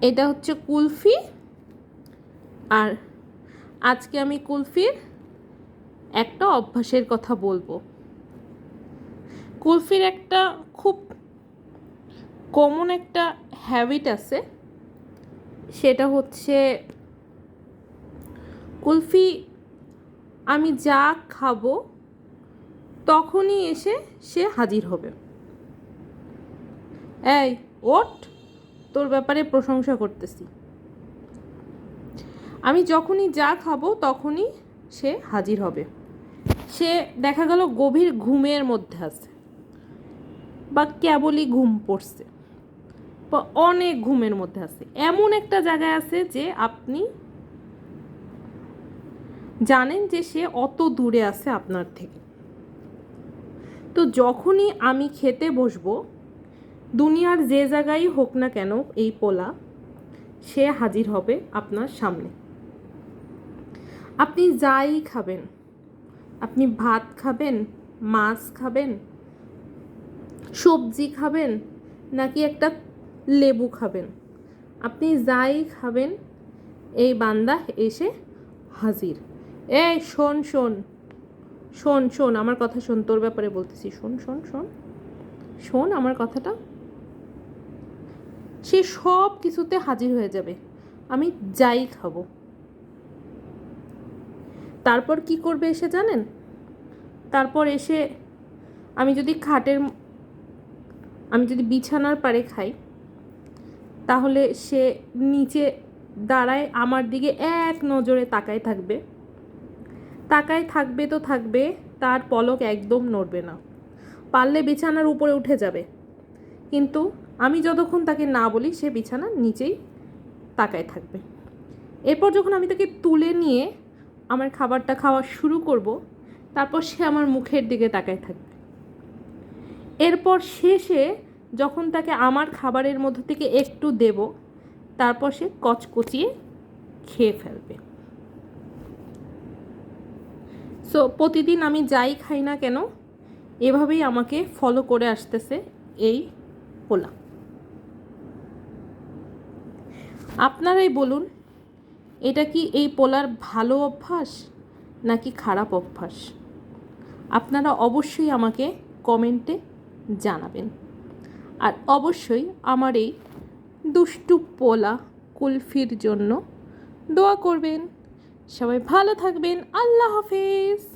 এটা হচ্ছে কুলফি। আর আজকে আমি কুলফির একটা অভ্যাসের কথা বলব। কুলফির একটা খুব কমন একটা হ্যাবিট আছে। সেটা হচ্ছে কুলফি আমি যা খাব তখনই এসে সে হাজির হবে। এই ওট তোর ব্যাপারে প্রশংসা করতেছি। আমি যখনই যা খাব তখনই সে হাজির হবে। সে দেখা গেল গভীর ঘুমের মধ্যে আছে বা কেবলই ঘুম পড়ছে বা অনেক ঘুমের মধ্যে আছে। এমন একটা জায়গায় আছে যে আপনি জানেন যে সে অত দূরে আছে আপনার থেকে। তো যখনই আমি খেতে বসবো দুনিয়ার যে জায়গায় হোক না কেন এই পোলা, সে হাজির হবে আপনার সামনে। আপনি যাই খাবেন, আপনি ভাত খাবেন, মাছ খাবেন, সবজি খাবেন, নাকি একটা লেবু খাবেন, আপনি যাই খাবেন, এই বান্দা এসে হাজির। এই শোন শোন শোন শোন, আমার কথা শোন, তোর ব্যাপারে বলতেছি, শোন শোন শোন শোন, আমার কথাটা সে সব কিছুতে হাজির হয়ে যাবে। আমি যাই খাব। তারপর কি করবে এসে জানেন? তারপর এসে আমি যদি খাটের আমি যদি বিছানার পারে খাই, তাহলে সে নিচে দাঁড়ায় আমার দিকে এক নজরে তাকায় থাকবে। তাকায় থাকবে তো থাকবে, তার পলক একদম নড়বে না। পারলে বিছানার উপরে উঠে যাবে। কিন্তু আমি যতক্ষণ তাকে না বলি, সে বিছানার নিচেই তাকায় থাকবে। এরপর যখন আমি তাকে তুলে নিয়ে আমার খাবারটা খাওয়া শুরু করব, তারপর সে আমার মুখের দিকে তাকায় থাকবে। এরপর শেষে যখন তাকে আমার খাবারের মধ্য থেকে একটু দেব, তারপর সে কচকচিয়ে খেয়ে ফেলবে। সো প্রতিদিন আমি যাই খাই না কেন, এভাবেই আমাকে ফলো করে আসতেছে এই পোলা। আপনারাই বলুন, এটা কি এই পোলার ভালো অভ্যাস নাকি খারাপ অভ্যাস? আপনারা অবশ্যই আমাকে কমেন্টে জানাবেন। আর অবশ্যই আমার এই দুষ্টু পোলা কুলফির জন্য দোয়া করবেন। সবাই ভালো থাকবেন। আল্লাহ হাফেজ।